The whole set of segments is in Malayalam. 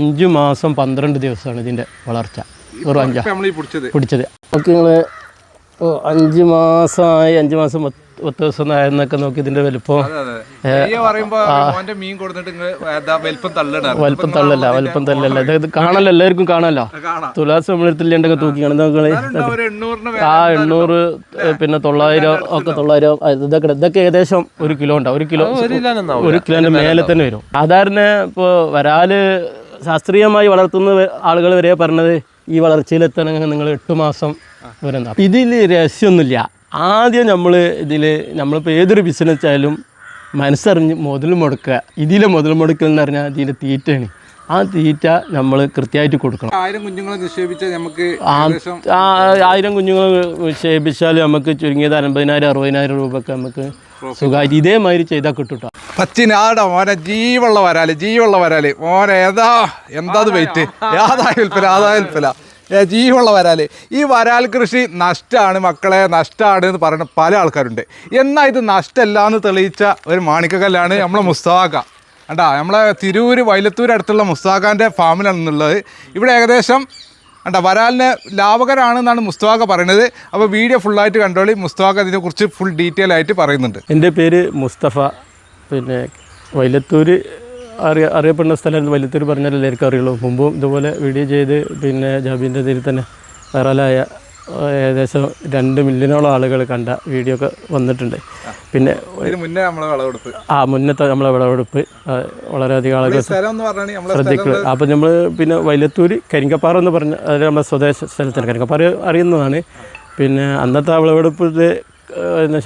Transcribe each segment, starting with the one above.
അഞ്ച് മാസം പന്ത്രണ്ട് ദിവസമാണ് ഇതിന്റെ വളർച്ച. വെറും അഞ്ചാ. ഇപ്പൊ പിടിച്ചത്. നമുക്ക് നിങ്ങൾ അഞ്ച് മാസമായി അഞ്ച് മാസം പത്ത് ദിവസം ആയെന്നൊക്കെ നോക്കി ഇതിന്റെ വലിപ്പം. വലിപ്പം തള്ളല്ല വലിപ്പം തള്ളല്ല. ഇത് കാണല്ലോ എല്ലാവർക്കും കാണല്ലോ കാണാം. തുലാസ് നമ്മളെടുത്തില്ലേണ്ടൊക്കെ തൂക്കി കാണുന്ന നോക്കളെ ആ എണ്ണൂറ് പിന്നെ തൊള്ളായിരം ഒക്കെ തൊള്ളായിരം ഇതൊക്കെ ഇതൊക്കെ ഏകദേശം ഒരു കിലോ ഉണ്ടാവും. ഒരു കിലോ ഒരു കിലോന്റെ മേലെ തന്നെ വരും. സാധാരണ ഇപ്പോൾ വരാൽ ശാസ്ത്രീയമായി വളർത്തുന്ന ആളുകൾ വരെ പറഞ്ഞത് ഈ വളർച്ചയിലെത്തണമെങ്കിൽ നിങ്ങൾ എട്ട് മാസം വരെ ഇതിൽ രഹസ്യമൊന്നുമില്ല. ആദ്യം നമ്മൾ ഇതിൽ നമ്മളിപ്പോൾ ഏതൊരു ബിസിനസ് ആയാലും മനസ്സറിഞ്ഞ് മുതൽ മുടക്കുക. ഇതിലെ മുതൽ മുടക്കൽ എന്ന് പറഞ്ഞാൽ ഇതിന്റെ തീറ്റയാണ്. ആ തീറ്റ നമ്മൾ കൃത്യമായിട്ട് കൊടുക്കണം. ആയിരം കുഞ്ഞുങ്ങളെ നിക്ഷേപിച്ചാൽ നമുക്ക് ആയിരം കുഞ്ഞുങ്ങൾ നിക്ഷേപിച്ചാൽ നമുക്ക് ചുരുങ്ങിയത് അൻപതിനായിരം അറുപതിനായിരം രൂപയൊക്കെ നമുക്ക് സുഖമായിട്ട് ഇതേമാതിരി ചെയ്താൽ കിട്ടുട്ടോ. കേട്ടോ പച്ചിനാടാ മോനെ ജീവുള്ള വരാൽ ജീവുള്ള വരാൽ. മോനെ ഏതാ എന്താ വെയിറ്റ് ഏതാ വിൽപ്പന ആദായ വിൽപ്പന. ജീവുള്ള വരാൽ. ഈ വരാൽ കൃഷി നഷ്ടമാണ് മക്കളെ നഷ്ടമാണ് എന്ന് പറയുന്ന പല ആൾക്കാരുണ്ട്. എന്നാൽ ഇത് നഷ്ടമല്ല എന്ന് തെളിയിച്ച ഒരു മാണിക്കക്കല്ലാണ് നമ്മളെ മുസ്താഖ കണ്ടാ നമ്മളെ തിരൂര് വൈലത്തൂർ അടുത്തുള്ള മുസ്താഖാന്റെ ഫാമിലാണ് എന്നുള്ളത് ഇവിടെ ഏകദേശം കണ്ടാ വരാലിന് ലാഭകരാണെന്നാണ് മുസ്തവാക്ക പറയുന്നത്. അപ്പോൾ വീഡിയോ ഫുള്ളായിട്ട് കണ്ടോളി. മുസ്തവാക്ക അതിനെക്കുറിച്ച് ഫുൾ ഡീറ്റെയിൽ ആയിട്ട് പറയുന്നുണ്ട്. എന്റെ പേര് മുസ്തഫ. പിന്നെ വൈലത്തൂർ അറിയ അറിയപ്പെടുന്ന സ്ഥലം വൈലത്തൂർ പറഞ്ഞാൽ എല്ലാവർക്കും അറിയുള്ളൂ. മുമ്പും ഇതുപോലെ വീഡിയോ ചെയ്ത് പിന്നെ ജാബിന്റെ ഇതിൽ തന്നെ വൈറലായ ഏകദേശം രണ്ട് മില്യണോളം ആളുകൾ കണ്ട വീഡിയോ ഒക്കെ വന്നിട്ടുണ്ട്. പിന്നെ ഇതിന് മുന്നേ നമ്മളെ വിളവെടുപ്പ്. ആ മുന്നത്തെ നമ്മളെ വിളവെടുപ്പ്. വളരെയധികം ആളുകൾ ശ്രദ്ധിക്കുക. അപ്പോൾ നമ്മൾ പിന്നെ വൈലത്തൂർ കരിങ്കപ്പാറ എന്ന് പറഞ്ഞ അത് നമ്മുടെ സ്വദേശ സ്ഥലത്താണ്. കരിങ്കപ്പാറ അറിയുന്നതാണ്. പിന്നെ അന്നത്തെ ആ വിളവെടുപ്പിൽ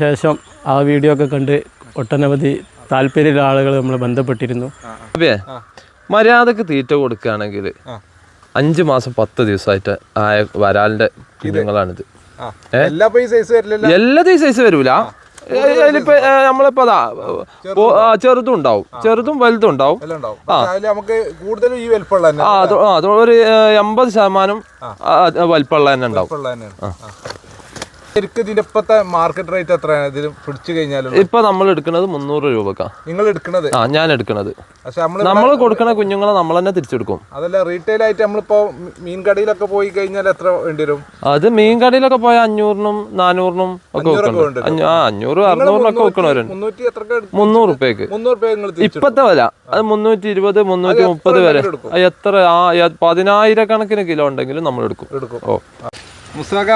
ശേഷം ആ വീഡിയോ ഒക്കെ കണ്ട് ഒട്ടനവധി താല്പര്യമുള്ള ആളുകൾ നമ്മൾ ബന്ധപ്പെട്ടിരുന്നു. മര്യാദയ്ക്ക് തീറ്റ കൊടുക്കുകയാണെങ്കിൽ അഞ്ച് മാസം പത്ത് ദിവസമായിട്ട് ആയ വരാലിന്റെ കുഞ്ഞുങ്ങളാണിത്. ആ. എല്ലാ പൈസ സൈസ് വരൂല. അതിലിപ്പോ നമ്മളിപ്പോ അതാ ചെറുതും ഉണ്ടാവും. ചെറുതും വലുതും ഉണ്ടാവും. ആ. അത് ഒരു എൺപത് ശതമാനം വലിപ്പമുള്ള തന്നെ ഉണ്ടാവും. ശരിക്കും ഇതിന്റെ ഇപ്പത്തെ മാർക്കറ്റ് റേറ്റ് എത്രയാണ്? പിടിച്ചു കഴിഞ്ഞാൽ ഇപ്പൊ നമ്മൾ എടുക്കുന്നത് മുന്നൂറ് രൂപക്കാ. നിങ്ങൾ എടുക്കുന്നത് ആ ഞാൻ എടുക്കുന്നത് പക്ഷെ നമ്മൾ കൊടുക്കുന്ന കുഞ്ഞുങ്ങളെ നമ്മൾ തന്നെ തിരിച്ചെടുക്കും. അതല്ല റീറ്റെയിൽ ആയിട്ട് നമ്മളിപ്പോ മീൻകടയിലൊക്കെ മീൻ കടയിലൊക്കെ പോയി കഴിഞ്ഞാൽ എത്ര വേണ്ടി വരും? അത് മീൻ കടയിലൊക്കെ പോയ അഞ്ഞൂറിനും നാനൂറിനും ഒക്കെ അഞ്ഞൂ- ആ അഞ്ഞൂറ് അറുന്നൂറിനൊക്കെ വെക്കണവരുണ്ട്? മുന്നൂറ് റുപ്യക്ക് ഇപ്പത്തെ വില. അത് മുന്നൂറ്റി ഇരുപത് മുന്നൂറ്റി മുപ്പത് വരെ എത്ര ആ പതിനായിരക്കണക്കിന് കിലോ ഉണ്ടെങ്കിലും നമ്മൾ എടുക്കും. എടുക്കും. ഓ. മുസ്താഖ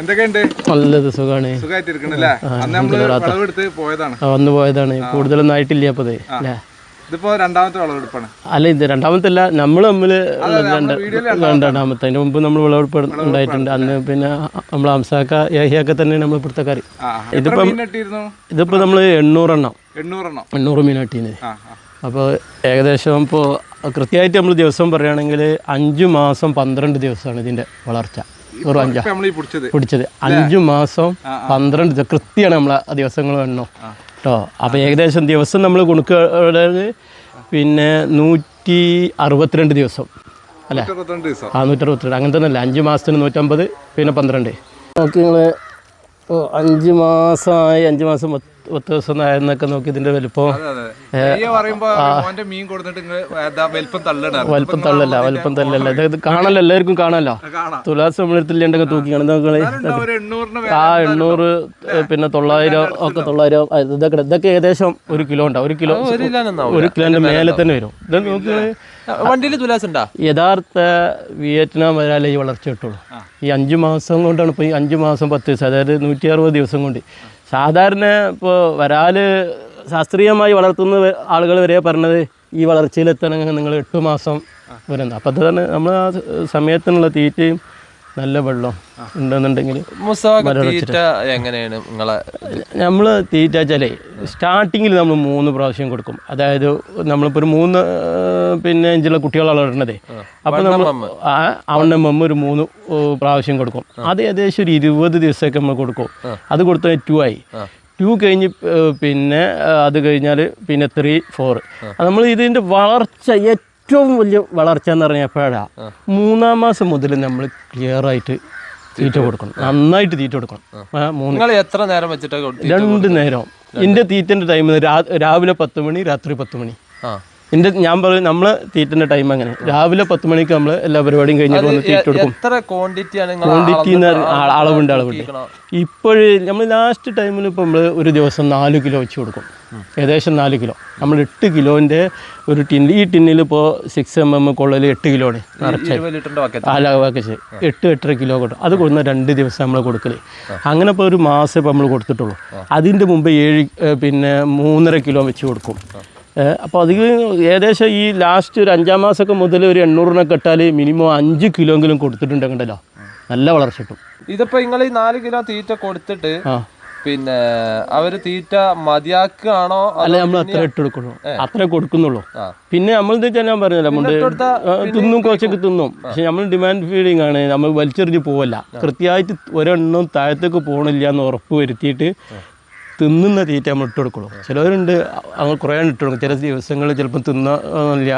എന്തൊക്കെയുണ്ട്? നല്ലത് സുഖമാണ് സുഖമായിട്ട് ഇരിക്കണല്ലേ അന്ന് നമ്മൾ വിളവെടുത്ത് പോയതാണ്. വന്നു പോയതാണ്. കൂടുതലൊന്നും ആയിട്ടില്ല അപ്പതേ അല്ലേ ഇതിപ്പോ രണ്ടാമത്തെ വിളവെടുപ്പാണ്. അല്ല ഇത് രണ്ടാമത്തല്ല നമ്മൾ തമ്മിൽ രണ്ടാമത്തെ അതിന് മുമ്പ് നമ്മൾ വിളവെടുപ്പ് ഉണ്ടായിട്ടുണ്ട്. അന്ന് പിന്നെ നമ്മൾ അംസാക്ക ഏഹിയൊക്കെ തന്നെ നമ്മൾ പിടുത്തക്കാരി ഇതിപ്പം ഇതിപ്പോ നമ്മൾ എണ്ണൂറെണ്ണം. എണ്ണൂറെണ്ണം. എണ്ണൂറ് ആ അപ്പോൾ ഏകദേശം ഇപ്പോൾ കൃത്യമായിട്ട് നമ്മൾ ദിവസം പറയുകയാണെങ്കിൽ അഞ്ച് മാസം പന്ത്രണ്ട് ദിവസമാണ് ഇതിന്റെ വളർച്ച. പിടിച്ചത്. അഞ്ചു മാസം പന്ത്രണ്ട് ദിവസം കൃത്യമാണ് നമ്മളെ ആ ദിവസങ്ങൾ എണ്ണോ കേട്ടോ അപ്പോൾ ഏകദേശം ദിവസം നമ്മൾ കൊടുക്കുന്നത് പിന്നെ നൂറ്റി അറുപത്തിരണ്ട് ദിവസം. അല്ലേ? ആ നൂറ്ററുപത്തിരണ്ട്. അങ്ങനെ തന്നെ അല്ല അഞ്ച് മാസത്തിന് നൂറ്റമ്പത് പിന്നെ പന്ത്രണ്ട്. നോക്കി നിങ്ങൾ അഞ്ച് മാസമായി അഞ്ച് മാസം പത്ത് ദിവസം ആയെന്നൊക്കെ നോക്കി ഇതിന്റെ വലിപ്പം വലിപ്പം തള്ളല്ല വലിപ്പം തള്ളല്ല ഇത് കാണല്ലോ എല്ലാവർക്കും കാണല്ലോ കാണാം. തുലാസ് നമ്മളെടുത്തില്ലേണ്ടൊക്കെ തൂക്കി കാണുന്ന നോക്കളെ എന്താ ഒരു എണ്ണൂറിന് ആ എണ്ണൂറ് പിന്നെ തൊള്ളായിരം ഒക്കെ തൊള്ളായിരം ഇതൊക്കെ ഇതൊക്കെ ഏകദേശം ഒരു കിലോ ഉണ്ടാവും. ഒരു കിലോ ഒരു കിലോന്റെ മേലെ തന്നെ വരും. ഇത് നോക്ക് വണ്ടിയിൽ തുലാസ് ഉണ്ടോ? യഥാർത്ഥ വിയറ്റ്നാം വരാലേ ഈ വളർച്ച കിട്ടുള്ളൂ. ഈ അഞ്ച് മാസം കൊണ്ടാണ് ഇപ്പോൾ ഈ അഞ്ച് മാസം പത്ത് ദിവസം അതായത് നൂറ്റി അറുപത് ദിവസം കൊണ്ട് സാധാരണ ഇപ്പോൾ വരാൽ ശാസ്ത്രീയമായി വളർത്തുന്ന ആളുകൾ വരെ പറഞ്ഞത് ഈ വളർച്ചയിലെത്തണമെങ്കിൽ നിങ്ങൾ എട്ട് മാസം വരുന്നത് അപ്പം അത് തന്നെ നമ്മൾ ആ സമയത്തിനുള്ള തീറ്റയും നല്ല വെള്ളം ഉണ്ടെന്നുണ്ടെങ്കിൽ എങ്ങനെയാണ് നിങ്ങളെ നമ്മൾ തീറ്റ വെച്ചാലേ സ്റ്റാർട്ടിങ്ങിൽ നമ്മൾ മൂന്ന് പ്രാവശ്യം കൊടുക്കും. അതായത് നമ്മളിപ്പോൾ ഒരു മൂന്ന് പിന്നെ ഇഞ്ചുള്ള കുട്ടികളാണ് വളരണത് അപ്പോൾ നമ്മൾ അവന്റെ മമ്മ ഒരു മൂന്ന് പ്രാവശ്യം കൊടുക്കും. അത് ഏകദേശം ഒരു ഇരുപത് ദിവസമൊക്കെ നമ്മൾ കൊടുക്കും. അത് കൊടുത്താൽ ടു ആയി. ടു കഴിഞ്ഞ് പിന്നെ അത് കഴിഞ്ഞാൽ പിന്നെ ത്രീ ഫോർ നമ്മൾ ഇതിന്റെ വളർച്ച ഏറ്റവും വലിയ വളർച്ച എന്ന് പറഞ്ഞാൽ എപ്പോഴാണ് മൂന്നാം മാസം മുതൽ നമ്മൾ ക്ലിയർ ആയിട്ട് തീറ്റ കൊടുക്കണം. നന്നായിട്ട് തീറ്റ കൊടുക്കണം. മൂന്ന് എത്ര നേരം വെച്ചിട്ട് രണ്ട് നേരം. എന്റെ തീറ്റന്റെ ടൈം രാവിലെ പത്ത് മണി രാത്രി പത്ത് മണി. എന്റെ ഞാൻ പറയും നമ്മൾ തീറ്റന്റെ ടൈം അങ്ങനെ. രാവിലെ പത്ത് മണിക്ക് നമ്മൾ എല്ലാ പരിപാടിയും കഴിഞ്ഞിട്ട് വന്ന് തീറ്റ കൊടുക്കും ക്വാണ്ടിറ്റി എന്ന് അളവുണ്ട് അളവുണ്ട്. ഇപ്പോഴ് നമ്മൾ ലാസ്റ്റ് ടൈമിൽ ഇപ്പോൾ നമ്മൾ ഒരു ദിവസം നാല് കിലോ വെച്ച് കൊടുക്കും. ഏകദേശം നാല് കിലോ. നമ്മൾ എട്ട് കിലോന്റെ ഒരു ടിൻ ഈ ടിന്നിൽ ഇപ്പോൾ സിക്സ് എം എം കൊള്ളൽ എട്ട് കിലോ ആണ് നിറച്ച് എട്ട് എട്ടര കിലോ കൊടുക്കും അത് കൊടുക്കുന്ന രണ്ട് ദിവസം നമ്മൾ കൊടുക്കൽ. അങ്ങനെ ഇപ്പോൾ ഒരു മാസം ഇപ്പോൾ നമ്മൾ കൊടുത്തിട്ടുള്ളൂ. അതിന്റെ മുമ്പ് ഏഴ് പിന്നെ മൂന്നര കിലോ വെച്ച് കൊടുക്കും. അപ്പോൾ അതിൽ ഏകദേശം ഈ ലാസ്റ്റ് ഒരു അഞ്ചാം മാസമൊക്കെ മുതൽ ഒരു എണ്ണൂറിനൊക്കെ ഇട്ടാൽ മിനിമം അഞ്ച് കിലോ എങ്കിലും കൊടുത്തിട്ടുണ്ടെങ്കിലോ നല്ല വളർച്ച കിട്ടും. ഇതിപ്പോൾ നിങ്ങൾ ഈ നാല് കിലോ തീറ്റ കൊടുത്തിട്ട് പിന്നെ അവർ തീറ്റ മതിയാക്കുകയാണോ അല്ല നമ്മൾ അത്ര ഇട്ട് കൊടുക്കുള്ളൂ. അത്ര കൊടുക്കുന്നുള്ളൂ. പിന്നെ നമ്മൾ ഇത് ഞാൻ പറഞ്ഞല്ലോ നമ്മൾ തിന്നും കുറച്ചൊക്കെ തിന്നും. പക്ഷെ നമ്മൾ ഡിമാൻഡ് ഫീഡിങ് ആണ് നമ്മൾ വലിച്ചെറിഞ്ഞ് പോവല്ല. കൃത്യമായിട്ട് ഒരെണ്ണം താഴത്തേക്ക് പോകണില്ല എന്ന് ഉറപ്പ് വരുത്തിയിട്ട് തിന്നുന്ന തീറ്റ നമ്മൾ ഇട്ട് കൊടുക്കുള്ളൂ. ചിലവരുണ്ട് അങ്ങനെ കുറേ ഇട്ട് കൊടുക്കും. ചില ദിവസങ്ങളിൽ ചിലപ്പോൾ തിന്നില്ല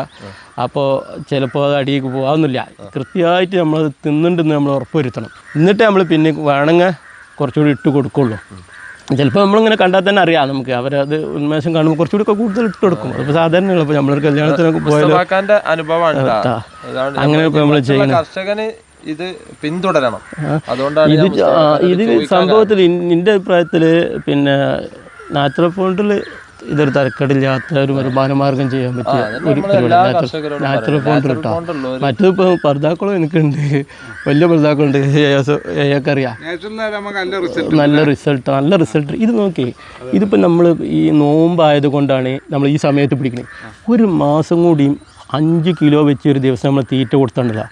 അപ്പോൾ ചിലപ്പോൾ അത് അടിയിലേക്ക് പോകാമെന്നില്ല കൃത്യമായിട്ട് നമ്മൾ തിന്നുണ്ടെന്ന് നമ്മൾ ഉറപ്പുവരുത്തണം എന്നിട്ട് നമ്മൾ പിന്നെ വേണമെങ്കിൽ കുറച്ചുകൂടി ഇട്ട് കൊടുക്കുള്ളൂ. ചിലപ്പോൾ നമ്മളിങ്ങനെ കണ്ടാൽ തന്നെ അറിയാം നമുക്ക്. അവരത് ഉന്മേഷം കാണുമ്പോൾ കുറച്ചുകൂടി ഒക്കെ കൂടുതൽ ഇട്ട് കൊടുക്കും. അതിപ്പോൾ സാധാരണ ഇപ്പോൾ നമ്മളൊരു കല്യാണത്തിനൊക്കെ മുസ്തഫാക്കാന്റെ അനുഭവമാണ് അങ്ങനെ നമ്മൾ ചെയ്യുന്നത്. കർഷകന് ഇത് പിന്തുടരണം. അതുകൊണ്ടാണ് ഇത് സംഭവത്തിൽ എന്റെ അഭിപ്രായത്തിൽ പിന്നെ നാച്ചുറൽ ഫോണ്ടിൽ ഇതൊരു തരക്കേടില്ലാത്ത ഒരു വരുമാന മാർഗം ചെയ്യാൻ പറ്റിയ ഒരു പരിപാടി. നാച്ചുറൽ ഫോണ്ട് കിട്ടാം മറ്റു ഇപ്പോൾ പർദ്ദാക്കുളം എനിക്കുണ്ട്. വലിയ പർദാക്കളുണ്ട് അറിയാം നല്ല റിസൾട്ട് നല്ല റിസൾട്ട് നല്ല റിസൾട്ട് ഇത് നോക്കി ഇതിപ്പോൾ നമ്മൾ ഈ നോമ്പായത് കൊണ്ടാണ് നമ്മൾ ഈ സമയത്ത് പിടിക്കുന്നത് ഒരു മാസം കൂടിയും അഞ്ച് കിലോ വെച്ച് ഒരു ദിവസം നമ്മൾ തീറ്റ കൊടുത്തിട്ടില്ല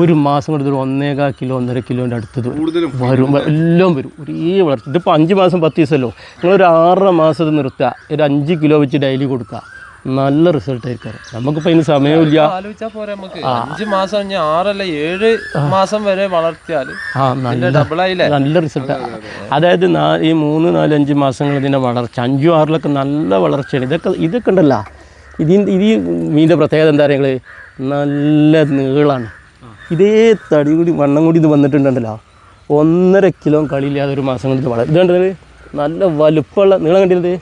ഒരു മാസം കൊണ്ട് ഒരു ഒന്നേകാ കിലോ ഒന്നര കിലോന്റെ അടുത്തത് വരും. എല്ലാം വരും. ഒരേ വളർച്ച. ഇതിപ്പോൾ അഞ്ച് മാസം പത്ത് ദിവസമല്ലോ. നിങ്ങളൊരു ആറര മാസം നിർത്തുക. ഒരു അഞ്ച് കിലോ വെച്ച് ഡെയിലി കൊടുക്കുക. നല്ല റിസൾട്ട് ആയിരിക്കും നമുക്കിപ്പോൾ അതിന് സമയമില്ല. ആലോചിച്ചാ പോരെ നമുക്ക്. അഞ്ച് മാസം ഞാൻ ആറല്ല ഏഴ് മാസം വരെ വളർത്തിയാൽ ആ നല്ല ഡബിൾ ആയില്ലേ? നല്ല റിസൾട്ട് അതായത് ഈ മൂന്ന് നാല് അഞ്ച് മാസങ്ങൾ ഇതിന്റെ വളർച്ച. അഞ്ചും ആറിലൊക്കെ നല്ല വളർച്ചയാണ്. ഇതൊക്കെ ഇതൊക്കെ ഉണ്ടല്ലോ. ഇതിന്റെ ഇത് മീന്റെ മീനിന്റെ പ്രത്യേകത എന്താ പറയുക നല്ല നീളാണ്. ഇതേ തടി കൂടി വണ്ണം കൂടി ഇത് വന്നിട്ടുണ്ടല്ലോ ഒന്നര കിലോ കളിയില്ലാതെ ഒരു മാസം കൊണ്ട് ഇത് വളരെ ഇത് കണ്ടത് നല്ല വലുപ്പമുള്ള നീളം കണ്ടില്ലത്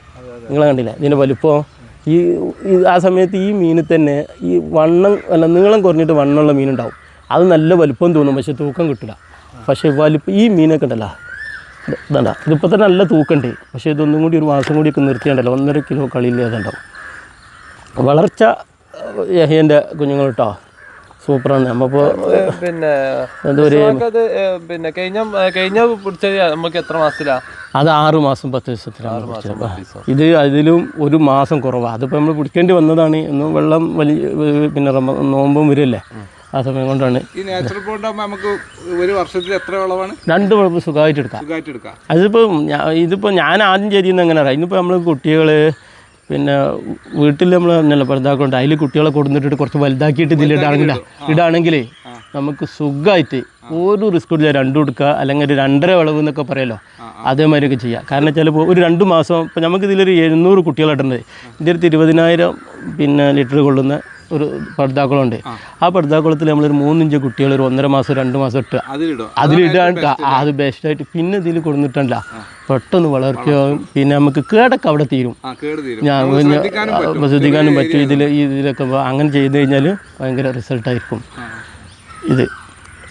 നീളം കണ്ടില്ല? ഇതിന്റെ വലുപ്പം? ഈ ആ സമയത്ത് ഈ മീനിൽ തന്നെ ഈ വണ്ണം അല്ല നീളം കുറഞ്ഞിട്ട് വണ്ണമുള്ള മീനുണ്ടാവും അത് നല്ല വലുപ്പം തോന്നും പക്ഷേ തൂക്കം കിട്ടില്ല പക്ഷേ വലുപ്പം ഈ മീനൊക്കെ ഉണ്ടല്ലോ. ഇത് ഇതണ്ട. ഇതിപ്പോൾ തന്നെ നല്ല തൂക്കണ്ട് പക്ഷേ ഇതൊന്നും കൂടി ഒരു മാസം കൂടി ഒക്കെ നിർത്തിയാണ്ടല്ലോ. ഒന്നര കിലോ കളിയില്ലാതെ ഉണ്ടാവും. വളർച്ച യഹേന്റെ കുഞ്ഞുങ്ങൾ കേട്ടോ. സൂപ്പറാണ്. നമ്മളിപ്പോൾ പിന്നെ എന്താ പറയുക പിന്നെ കഴിഞ്ഞ കഴിഞ്ഞ പിടിച്ചത് നമുക്ക് എത്ര മാസത്തിലാ? അത് ആറ് മാസം പത്ത് ദിവസത്തിലാണ്. ഇത് അതിലും ഒരു മാസം കുറവാണ് അതിപ്പോൾ നമ്മൾ പിടിക്കേണ്ടി വന്നതാണ്. ഇന്നും വെള്ളം വലിയ പിന്നെ നോമ്പും വരില്ലേ? ആ സമയം കൊണ്ടാണ്. ഈ നാച്ചുറൽ നമുക്ക് ഒരു വർഷത്തിൽ എത്ര വിളവാണ്? രണ്ട് വിളവ് സുഖമായിട്ട് എടുക്കാം സുഖമായിട്ട് എടുക്കാം അതിപ്പോൾ ഞാൻ ഇതിപ്പോൾ ഞാൻ ആദ്യം ചെയ്തിരുന്ന എങ്ങനെ അറിയാം? ഇന്നിപ്പോൾ നമ്മൾ കുട്ടികൾ പിന്നെ വീട്ടിൽ നമ്മൾ പറഞ്ഞല്ലോ ഭർത്താക്കളുണ്ട് അതിൽ കുട്ടികളെ കൊടുത്തിട്ട് കുറച്ച് വലുതാക്കിയിട്ട് ഇതിൽ ഇടാണെങ്കിൽ ഇടാണെങ്കിലേ നമുക്ക് സുഖമായിട്ട് ഒരു റിസ്ക് ഇല്ല രണ്ടു കൊടുക്കുക അല്ലെങ്കിൽ ഒരു രണ്ടര വിളവ് എന്നൊക്കെ പറയല്ലോ. അതേമാതിരിയൊക്കെ ചെയ്യാം. കാരണം ചിലപ്പോൾ ഒരു രണ്ട് മാസം ഇപ്പം നമുക്ക് ഇതിലൊരു എഴുന്നൂറ് കുട്ടികളിട്ടുണ്ട് ഇതിന്റെ അടുത്ത് ഇരുപതിനായിരം പിന്നെ ലിറ്റർ കൊള്ളുന്ന ഒരു പടുതാക്കുളമുണ്ട് ആ. പടുതാക്കുളത്തിൽ നമ്മളൊരു മൂന്നിഞ്ച് കുട്ടികൾ ഒരു ഒന്നര മാസം രണ്ട് മാസം ഇട്ടുക അതിലിടാണ്ട് അത് ബെസ്റ്റായിട്ട് പിന്നെ ഇതിൽ കൊടുത്തിട്ടല്ല പെട്ടെന്ന് വളർക്കുകയും പിന്നെ നമുക്ക് കേടൊക്കെ അവിടെ തീരും. ഞാൻ ശ്രദ്ധിക്കാനും പറ്റും. ഇതിൽ ഇതിലൊക്കെ അങ്ങനെ ചെയ്ത് കഴിഞ്ഞാൽ ഭയങ്കര റിസൾട്ടായിരിക്കും ഇത്.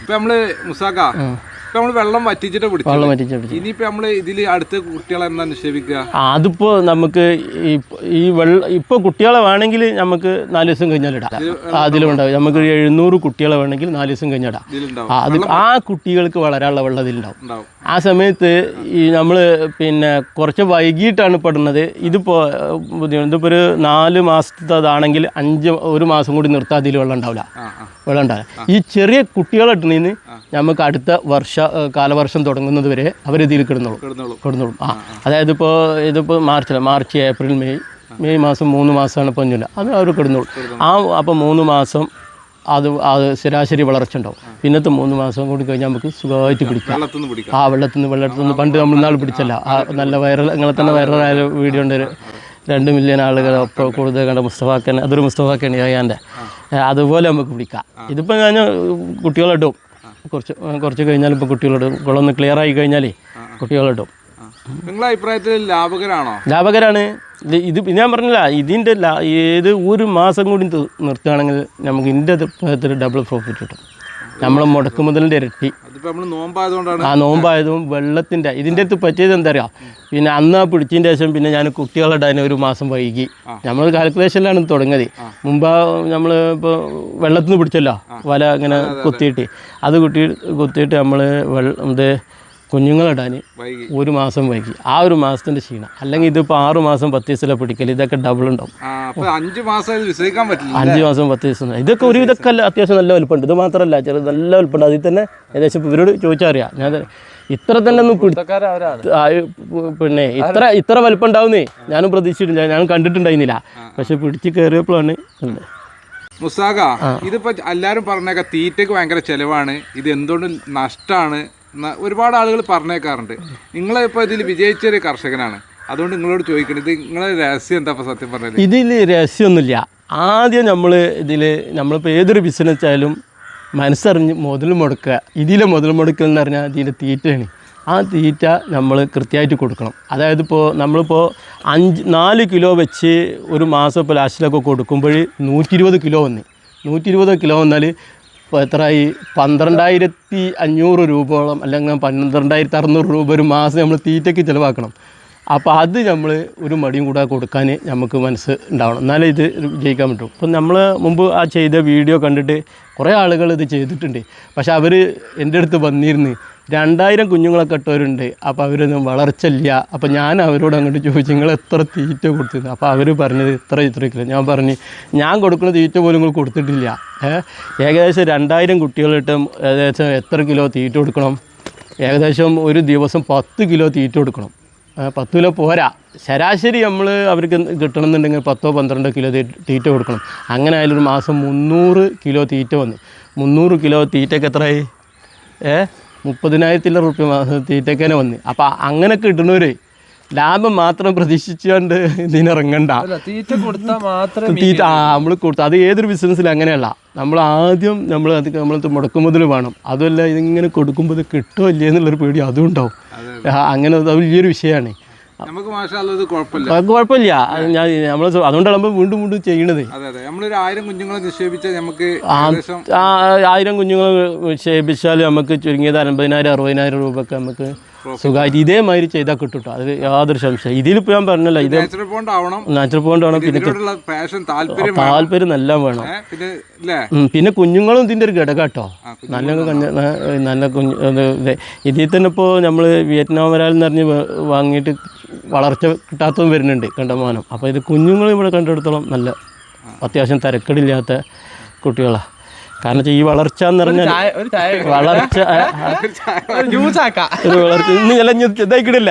ഇപ്പൊ നമ്മൾ മുസാക്ക ഇപ്പൊ നമ്മൾ വെള്ളം വറ്റിച്ചിട്ട് വെള്ളം വറ്റിച്ച് പിടിച്ച് ഇനിയിപ്പോ നമ്മൾ ഇതിൽ അടുത്ത കുട്ടികളെ എന്നാ നിക്ഷേപിക്കുക? ആ, അതിപ്പോൾ നമുക്ക് ഈ വെള്ളം ഇപ്പൊ കുട്ടികളെ വേണമെങ്കിൽ നമുക്ക് നാല് ദിവസം കഴിഞ്ഞാൽ ഇടാം. അതിലുണ്ടാവും നമുക്ക് എഴുന്നൂറ് കുട്ടികളെ വേണമെങ്കിൽ നാല് ദിവസം കഴിഞ്ഞിടാം ആ കുട്ടികൾക്ക് വളരാനുള്ള വെള്ളം ഇതിലുണ്ടാവും. ആ സമയത്ത് ഈ നമ്മൾ പിന്നെ കുറച്ച് വൈകിട്ടാണ് പെടുന്നത്. ഇതിപ്പോൾ ഇതിപ്പോൾ ഒരു നാല് മാസത്തതാണെങ്കിൽ അഞ്ച് ഒരു മാസം കൂടി നിർത്താൻ അതിൽ വെള്ളം ഉണ്ടാവില്ല. വെള്ളം ഉണ്ടാവില്ല. ഈ ചെറിയ കുട്ടികളെ നിന്ന് നമുക്ക് അടുത്ത വർഷ കാലവർഷം തുടങ്ങുന്നത് വരെ അവരിതിൽ കിടന്നോളും. കിടന്നോളൂ. കിടന്നോളും. ആ. അതായത് ഇപ്പോൾ ഇതിപ്പോൾ March March April May. May മാസം മൂന്ന് മാസമാണ് പഞ്ഞില്ല അത് അവർ കിടന്നോളും. ആ അപ്പോൾ മൂന്ന് മാസം അത് അത് ശരാശരി വളർച്ച ഉണ്ടാവും. പിന്നത്തെ മൂന്ന് മാസം കൂടി കഴിഞ്ഞാൽ നമുക്ക് സുഖമായിട്ട് പിടിക്കാം. ആ വെള്ളത്തിൽ നിന്ന് വെള്ളത്തിൽ നിന്ന് പണ്ട് നമ്മളിന്നാൾ നാൾ പിടിച്ചല്ല. ആ നല്ല വൈറൽ നിങ്ങളെ തന്നെ വൈറലായ വീഡിയോ ഉണ്ട്. രണ്ട് മില്യൺ ആളുകൾ ഇപ്പോൾ കൂടുതൽ കണ്ട മുസ്തഫാക്കൻ അതൊരു മുസ്തഫാക്കൻ അയ്യാന്റെ അതുപോലെ നമുക്ക് പിടിക്കാം. ഇതിപ്പോൾ ഞാൻ കുട്ടികളിടും കുറച്ച് കുറച്ച് കഴിഞ്ഞാൽ ഇപ്പോൾ കുട്ടികളിടും കുളമൊന്ന് ക്ലിയർ ആയി കഴിഞ്ഞാൽ കുട്ടികളിടും. നിങ്ങളെ അഭിപ്രായത്തിൽ ലാഭകരാണോ? ലാഭകരാണ്. ഇത് ഞാൻ പറഞ്ഞില്ല ഇതിന്റെ ലാ- ഏത് ഒരു മാസം കൂടി നിർത്തുകയാണെങ്കിൽ നമുക്ക് ഇതിന്റെ ഡബിൾ പ്രോഫിറ്റ് കിട്ടും. നമ്മൾ മുടക്ക് മുതലിന്റെ ഇരട്ടി ആ നോമ്പായതും വെള്ളത്തിന്റെ ഇതിന്റെ അടുത്ത് പറ്റിയത് എന്താ അറിയാം പിന്നെ അന്ന് ആ പിടിച്ചതിന്റെ ശേഷം പിന്നെ ഞാൻ കുട്ടികളുടെ ഇടാൻ ഒരു മാസം വൈകി. നമ്മൾ കാൽക്കുലേഷനിലാണ് തുടങ്ങിയത്. മുമ്പ് നമ്മൾ ഇപ്പോൾ വെള്ളത്തിൽ നിന്ന് പിടിച്ചല്ലോ വല ഇങ്ങനെ കുത്തിയിട്ട്. അത് കുട്ടി കുത്തിയിട്ട് നമ്മൾ വെള്ളം ഇത് കുഞ്ഞുങ്ങളിടാൻ ഒരു മാസം വൈകി. ആ ഒരു മാസത്തിന്റെ ക്ഷീണം. അല്ലെങ്കിൽ ഇതിപ്പോൾ ആറ് മാസം പത്ത് ദിവസത്തിലെ പിടിക്കൽ ഇതൊക്കെ ഡബിൾ ഉണ്ടാവും. അഞ്ചു മാസം ഇത് പറ്റില്ല. അഞ്ച് മാസം പത്ത് ദിവസം ഇതൊക്കെ ഒരു ഇതൊക്കെ അല്ല അത്യാവശ്യം നല്ല വലുപ്പമുണ്ട് ഇത് മാത്രമല്ല ചെറുത് നല്ല വലുപ്പമുണ്ട് അതിൽ തന്നെ ഏകദേശം ഇവരോട് ചോദിച്ചാൽ അറിയാം ഞാൻ ഇത്ര തന്നെ ഒന്നും പിന്നെ ഇത്ര ഇത്ര വലുപ്പം ഉണ്ടാവുന്നേ ഞാനും പ്രതീക്ഷിച്ചിട്ടില്ല. ഞാനും കണ്ടിട്ടുണ്ടായിരുന്നില്ല. പക്ഷെ പിടിച്ച് കയറിയപ്പോഴാണ് ഉണ്ട്. മുസാക ഇതിപ്പോ എല്ലാരും പറഞ്ഞേക്ക തീറ്റക്ക് ഭയങ്കര ചെലവാണ്. ഇത് എന്തുകൊണ്ട് നഷ്ടമാണ് ഒരുപാട് ആളുകൾ പറഞ്ഞേക്കാറുണ്ട്. നിങ്ങളിപ്പോ ഇതിൽ വിജയിച്ചൊരു കർഷകനാണ്. അതുകൊണ്ട് നിങ്ങളോട് ചോദിക്കണം ഇത് നിങ്ങളെ രഹസ്യം എന്താ സത്യം പറഞ്ഞത് ഇതിൽ രഹസ്യമൊന്നുമില്ല. ആദ്യം നമ്മൾ ഇതിൽ നമ്മളിപ്പോൾ ഏതൊരു ബിസിനസ് ആയാലും മനസ്സറിഞ്ഞ് മുതൽ മുടക്കുക. ഇതിലെ മുതൽ മുടക്കൽ എന്ന് പറഞ്ഞാൽ ഇതിന്റെ തീറ്റയാണ്. ആ തീറ്റ നമ്മൾ കൃത്യമായിട്ട് കൊടുക്കണം. അതായത് ഇപ്പോൾ നമ്മളിപ്പോൾ അഞ്ച് നാല് കിലോ വെച്ച് ഒരു മാസം ഇപ്പോൾ ലാസ്റ്റിലൊക്കെ കൊടുക്കുമ്പോൾ നൂറ്റി ഇരുപത് കിലോ വന്ന്. നൂറ്റി ഇരുപത് കിലോ വന്നാൽ ഇപ്പോൾ എത്രയായി പന്ത്രണ്ടായിരത്തി അഞ്ഞൂറ് രൂപയോളം അല്ലെങ്കിൽ പന്ത്രണ്ടായിരത്തി അറുന്നൂറ് രൂപ ഒരു മാസം നമ്മൾ തീറ്റയ്ക്ക് ചിലവാക്കണം. അപ്പോൾ അത് നമ്മൾ ഒരു മടിയും കൂടെ കൊടുക്കാൻ നമുക്ക് മനസ്സ് ഉണ്ടാവണം. എന്നാലേ ഇത് ജയിക്കാൻ പറ്റും. ഇപ്പം നമ്മൾ മുമ്പ് ആ ചെയ്ത വീഡിയോ കണ്ടിട്ട് കുറേ ആളുകൾ ഇത് ചെയ്തിട്ടുണ്ട്. പക്ഷേ അവർ എന്റെ അടുത്ത് വന്നിരുന്ന് രണ്ടായിരം കുഞ്ഞുങ്ങളൊക്കെ ഇട്ടവരുണ്ട്. അപ്പോൾ അവരൊന്നും വളർച്ചയില്ല. അപ്പോൾ ഞാൻ അവരോട് അങ്ങോട്ട് ചോദിച്ചു നിങ്ങൾ എത്ര തീറ്റ കൊടുത്തിരുന്നു? അപ്പോൾ അവർ പറഞ്ഞത് ഇത്ര ഇത്ര കിലോ. ഞാൻ പറഞ്ഞു ഞാൻ കൊടുക്കുന്ന തീറ്റ പോലും നിങ്ങൾ കൊടുത്തിട്ടില്ല? ഏകദേശം രണ്ടായിരം കുട്ടികളിട്ട് ഏകദേശം എത്ര കിലോ തീറ്റ കൊടുക്കണം? ഏകദേശം ഒരു ദിവസം പത്ത് കിലോ തീറ്റ കൊടുക്കണം. പത്ത് കിലോ പോരാ. ശരാശരി നമ്മൾ അവർക്ക് കിട്ടണമെന്നുണ്ടെങ്കിൽ പത്തോ പന്ത്രണ്ടോ കിലോ തീറ്റ കൊടുക്കണം. അങ്ങനെ ആയാലും ഒരു മാസം മുന്നൂറ് കിലോ തീറ്റ വന്നു. മുന്നൂറ് കിലോ തീറ്റയ്ക്ക് എത്രയായി? ഏ മുപ്പതിനായിരത്തിലെ റുപ്യ തന്നെ വന്ന്. അപ്പോൾ അങ്ങനെ കിട്ടുന്നവർ ലാഭം മാത്രം പ്രതീക്ഷിച്ചുകൊണ്ട് ഇതിനിറങ്ങണ്ട. തീറ്റ കൊടുത്താൽ മാത്രം തീറ്റ ആ നമ്മൾ കൊടുത്താൽ അത് ഏതൊരു ബിസിനസ്സിലും അങ്ങനെയല്ല. നമ്മൾ ആദ്യം നമ്മൾ അത് നമ്മൾ മുടക്കുമ്പോൾ വേണം. അതുമല്ല ഇതിങ്ങനെ കൊടുക്കുമ്പോൾ ഇത് കിട്ടുമോ ഇല്ലേ എന്നുള്ളൊരു പേടി അതും ഉണ്ടാവും. അങ്ങനെ അത് വലിയൊരു വിഷയമാണ് നമുക്ക് കുഴപ്പമില്ല. ഞാൻ നമ്മൾ അതുകൊണ്ടാണ് നമ്മൾ വീണ്ടും വീണ്ടും ചെയ്യണത്. അതെ അതെ. നമ്മളൊരു ആയിരം കുഞ്ഞുങ്ങളെ നിക്ഷേപിച്ചാൽ നമുക്ക് ആ ഏകദേശം ആ, ആയിരം കുഞ്ഞുങ്ങൾ ക്ഷേപിച്ചാൽ നമുക്ക് ചുരുങ്ങിയത് അൻപതിനായിരം അറുപതിനായിരം രൂപ ഒക്കെ നമുക്ക് സുഖമായിട്ട് ഇതേമാതിരി ചെയ്താൽ കിട്ടും കേട്ടോ അത് യാതൊരു സംശയം ഇതിലിപ്പോൾ ഞാൻ പറഞ്ഞല്ല ഇത് നാച്ചുറൽ പോണ്ട് ആവണം. പിന്നെ താല്പര്യം എല്ലാം നല്ല വേണം. പിന്നെ കുഞ്ഞുങ്ങളും ഇതിന്റെ ഒരു ഘടകം കേട്ടോ. നല്ല നല്ല കുഞ്ഞു ഇത് ഇത് ഇതിൽ തന്നെ ഇപ്പോൾ നമ്മൾ വിയറ്റ്നാം വരാൽ എന്ന് പറഞ്ഞ് വാങ്ങിയിട്ട് വളർച്ച കിട്ടാത്തതും വരുന്നുണ്ട് കണ്ടമാനം. അപ്പോൾ ഇത് കുഞ്ഞുങ്ങൾ ഇവിടെ കണ്ടെടുത്തോളം നല്ല അത്യാവശ്യം തിരക്കടില്ലാത്ത കുട്ടികളാണ് കാരണം ഈ വളർച്ച എന്ന് പറഞ്ഞാൽ വളർച്ച ഒരു വളർച്ച. ഇന്ന് ചില ഇതായിക്കിടില്ല.